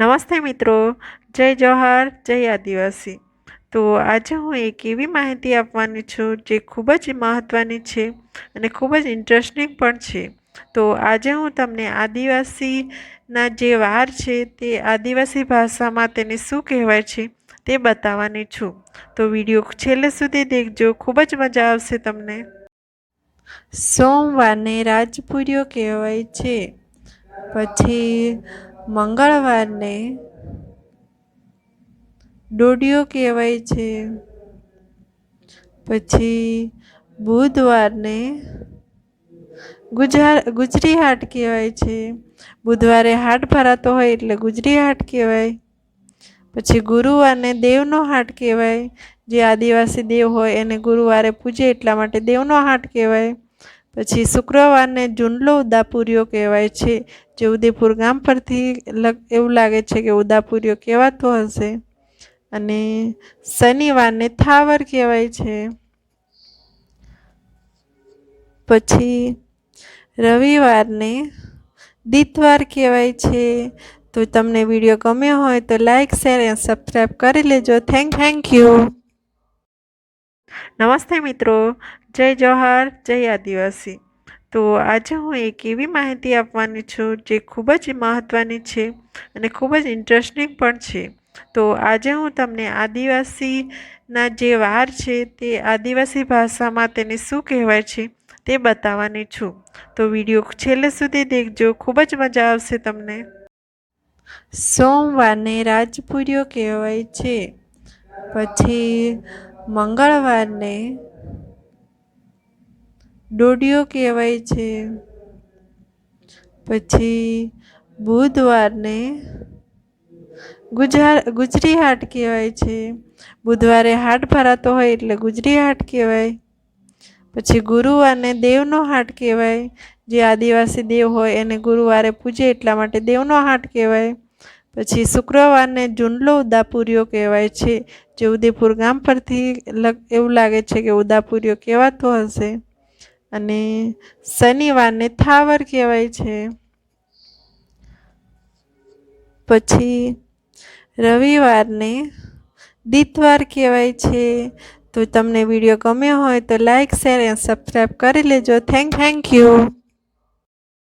નમસ્તે મિત્રો, જય જવાહર, જય આદિવાસી. તો આજે હું એક એવી માહિતી આપવાની છું જે ખૂબ જ મહત્ત્વની છે અને ખૂબ જ ઇન્ટરેસ્ટિંગ પણ છે. તો આજે હું તમને આદિવાસીના જે વાર છે તે આદિવાસી ભાષામાં તેને શું કહેવાય છે તે બતાવવાની છું. તો વીડિયો છેલ્લે સુધી દેખજો, ખૂબ જ મજા આવશે તમને. સોમવારને રાજપુરીઓ કહેવાય છે. પછી મંગળવારને દોડિયો કહેવાય છે. પછી બુધવારને ગુજરા ગુજરી હાટ કહેવાય છે. બુધવારે હાટ ભરાતો હોય એટલે ગુજરી હાટ કહેવાય. પછી ગુરુવારને દેવનો હાટ કહેવાય. જે આદિવાસી દેવ હોય એને ગુરુવારે પૂજે એટલા માટે દેવનો હાટ કહેવાય. પછી શુક્રવારને જુંડલો ઉદાપુરીઓ કહેવાય છે, જે ઉદયપુર ગામ પરથી એવું લાગે છે કે ઉદાપુરીઓ કહેવાતો હશે. અને શનિવારને થાવર કહેવાય છે. પછી રવિવારને દિતવાર કહેવાય છે. તો તમને વીડિયો ગમ્યો હોય તો લાઇક શેર, અને સબસ્ક્રાઈબ કરી લેજો. Thank thank you. નમસ્તે મિત્રો, જય જવાહર, જય આદિવાસી. તો આજે હું એક એવી માહિતી આપવાની છું જે ખૂબ જ મહત્ત્વની છે અને ખૂબ જ ઇન્ટરેસ્ટિંગ પણ છે. તો આજે હું તમને આદિવાસીના જે વાર છે તે આદિવાસી ભાષામાં તેને શું કહેવાય છે તે બતાવવાની છું. તો વીડિયો છેલ્લે સુધી દેખજો, ખૂબ જ મજા આવશે તમને. સોમવારને રાજપુરીઓ કહેવાય છે. પછી મંગળવારને દોડિયો કહેવાય છે. પછી બુધવારને ગુજરા ગુજરી હાટ કહેવાય છે. બુધવારે હાટ ભરાતો હોય એટલે ગુજરી હાટ કહેવાય. પછી ગુરુવારને દેવનો હાટ કહેવાય. જે આદિવાસી દેવ હોય એને ગુરુવારે પૂજે એટલા માટે દેવનો હાટ કહેવાય. પછી શુક્રવારને જુંડલો ઉદાપુરીઓ કહેવાય છે, જે ઉદયપુર ગામ પરથી એવું લાગે છે કે ઉદાપુરીઓ કહેવાતો હશે. અને શનિવારને થાવર કહેવાય છે. પછી રવિવારને દિતવાર કહેવાય છે. તો તમને વીડિયો ગમ્યો હોય તો લાઇક શેર, એન્ડ સબસ્ક્રાઈબ કરી લેજો. Thank thank you.